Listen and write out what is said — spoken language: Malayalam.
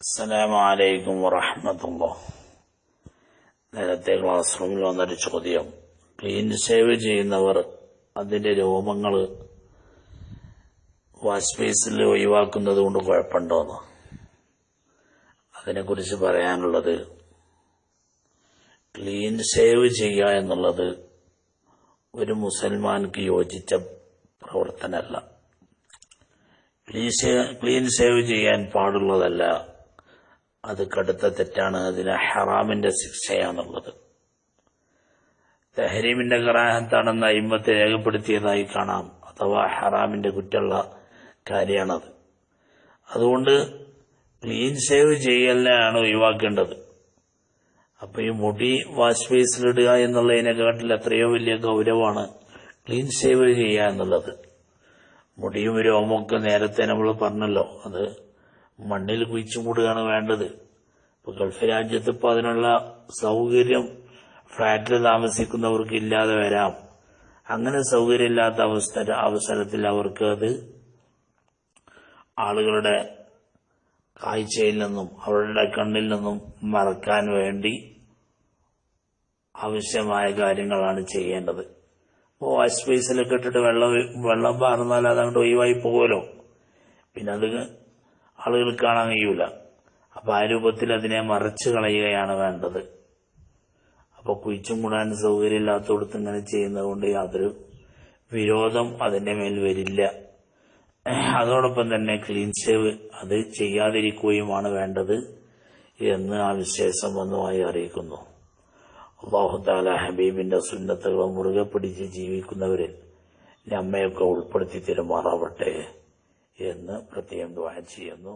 അസ്സലാമു അലൈക്കും വറഹമത്തുള്ള നേരത്തെ ക്ലാസ് റൂമിൽ വന്നൊരു ചോദ്യം. ക്ലീൻ ഷേവ് ചെയ്യുന്നവർ അതിന്റെ രോമങ്ങൾ വാഷ് ബേസിൽ ഒഴിവാക്കുന്നത് കൊണ്ട് കുഴപ്പമുണ്ടോന്ന്? അതിനെക്കുറിച്ച് പറയാനുള്ളത് ക്ലീൻ ഷേവ് ചെയ്യുക എന്നുള്ളത് ഒരു മുസൽമാൻക്ക് യോജിച്ച പ്രവർത്തനമല്ല. ക്ലീൻ ഷേവ് ചെയ്യാൻ പാടുള്ളതല്ല. അത് കടുത്ത തെറ്റാണ്. അതിന് ഹറാമിന്റെ ശിക്ഷയാണുള്ളത്. തെഹരീമിന്റെ കറാഹത്താണെന്ന് അയിമത്തെ രേഖപ്പെടുത്തിയതായി കാണാം. അഥവാ ഹറാമിന്റെ കുറ്റമുള്ള കാര്യമാണത്. അതുകൊണ്ട് ക്ലീൻ ഷേവ് ചെയ്യലിനെയാണ് ഒഴിവാക്കേണ്ടത്. അപ്പൊ ഈ മുടി വാഷ് ബേസിലിടുക എന്നുള്ളതിനെക്കാട്ടിൽ എത്രയോ വലിയ ഗൗരവമാണ് ക്ലീൻ ഷേവ് ചെയ്യുക എന്നുള്ളത്. മുടിയും രോമൊക്കെ നേരത്തെ നമ്മൾ പറഞ്ഞല്ലോ. അത് മണ്ണിൽ കുഴിച്ചു മൂടുകയാണ് വേണ്ടത്. ഇപ്പൊ ഗൾഫ് രാജ്യത്ത് ഇപ്പൊ അതിനുള്ള സൗകര്യം ഫ്ലാറ്റിൽ താമസിക്കുന്നവർക്ക് ഇല്ലാതെ വരാം. അങ്ങനെ സൗകര്യമില്ലാത്ത അവസ്ഥ അവസരത്തിൽ അവർക്ക് അത് ആളുകളുടെ കാഴ്ചയിൽ നിന്നും അവരുടെ കണ്ണിൽ നിന്നും മറക്കാൻ വേണ്ടി ആവശ്യമായ കാര്യങ്ങളാണ് ചെയ്യേണ്ടത്. ഇപ്പോൾ വാഷ് ബേസിലൊക്കെ ഇട്ടിട്ട് വെള്ളം വെള്ളം പാർന്നാൽ അതങ്ങോട്ട് ഒഴിവായി പോകുമല്ലോ പിന്നെ അത് ആളുകൾ കാണാൻ കഴിയൂല. അപ്പൊ ആ രൂപത്തിൽ അതിനെ മറച്ചു കളയുകയാണ് വേണ്ടത്. അപ്പൊ കുഴിച്ചും കൂടാൻ സൗകര്യമില്ലാത്തടത്ത് ഇങ്ങനെ ചെയ്യുന്നത് കൊണ്ട് യാതൊരു വിരോധം അതിന്റെ മേൽ വരില്ല. അതോടൊപ്പം തന്നെ ക്ലീൻ ഷേവ് അത് ചെയ്യാതിരിക്കുകയുമാണ് വേണ്ടത് എന്ന് ആ വിശേഷം സംബന്ധമായി അറിയിക്കുന്നു. അള്ളാഹുദാല ഹബീബിന്റെ സുന്നത്തുകൾ മുറുകെ പിടിച്ച് ജീവിക്കുന്നവരിൽ നമ്മയൊക്കെ ഉൾപ്പെടുത്തി തിരുമാറാവട്ടെ. എന്ന് പ്രത്യേകം ദ്വാ ചെയ്യുന്നു.